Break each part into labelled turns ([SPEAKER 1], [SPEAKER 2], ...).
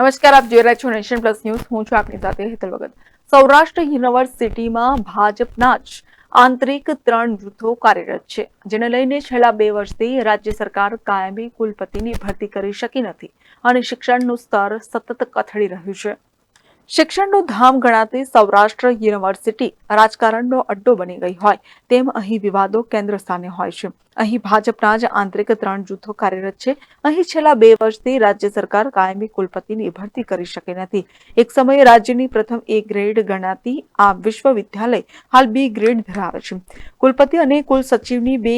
[SPEAKER 1] નમસ્કાર, આપ જોઈ રહ્યા છો નેશન પ્લસ ન્યૂઝ. હું છું આપની સાથે હેતલ ભગત. સૌરાષ્ટ્ર યુનિવર્સિટીમાં ભાજપના જ આંતરિક ત્રણ જૂથો કાર્યરત છે, જેને લઈને છેલ્લા બે વર્ષથી રાજ્ય સરકાર કાયમી કુલપતિની ભરતી કરી શકી નથી અને શિક્ષણનું સ્તર સતત કથળી રહ્યું છે. શિક્ષણનું ધામ ગણાતી સૌરાષ્ટ્ર યુનિવર્સિટી રાજકારણનો અડ્ડો બની ગઈ હોય તેમ અહીં વિવાદો કેન્દ્ર સ્થાને હોય છે. અહીં ભાજપના જ આંતરિક ત્રણ જૂથો કાર્યરત છે. અહીં છેલ્લા બે વર્ષથી રાજ્ય સરકાર કાયમી કુલપતિની ભરતી કરી શકી નથી. એક સમયે રાજ્યની પ્રથમ એ ગ્રેડ ગણાતી આ વિશ્વવિદ્યાલય હાલ બી ગ્રેડ ધરાવે છે. કુલપતિ અને કુલ સચિવની બે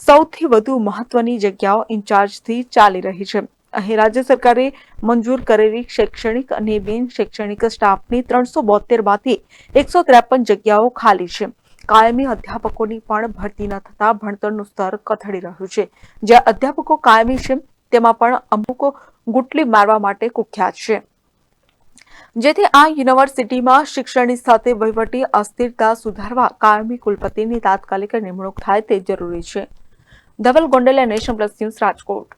[SPEAKER 1] સૌથી વધુ મહત્વની જગ્યાઓ ઇન્ચાર્જથી ચાલી રહી છે. અહીં રાજ્ય સરકારે મંજૂર કરેલી શૈક્ષણિક અને બિન શૈક્ષણિક સ્ટાફની ત્રણસો બોતેરમાંથી એકસો ત્રેપન જગ્યાઓ ખાલી છે. કાયમી અધ્યાપકોની પણ ભરતી ન થતા ભણતરનું સ્તર કથળી રહ્યું છે. જ્યાં અધ્યાપકો કાયમી છે, તેમાં પણ અમુક ગુટલી મારવા માટે કુખ્યાત છે. જેથી આ યુનિવર્સિટીમાં શિક્ષણની સાથે વહીવટી અસ્થિરતા સુધારવા કાયમી કુલપતિની તાત્કાલિક નિમણૂક થાય તે જરૂરી છે. Dhaval Gondaliya Nation Plus News Rajkot.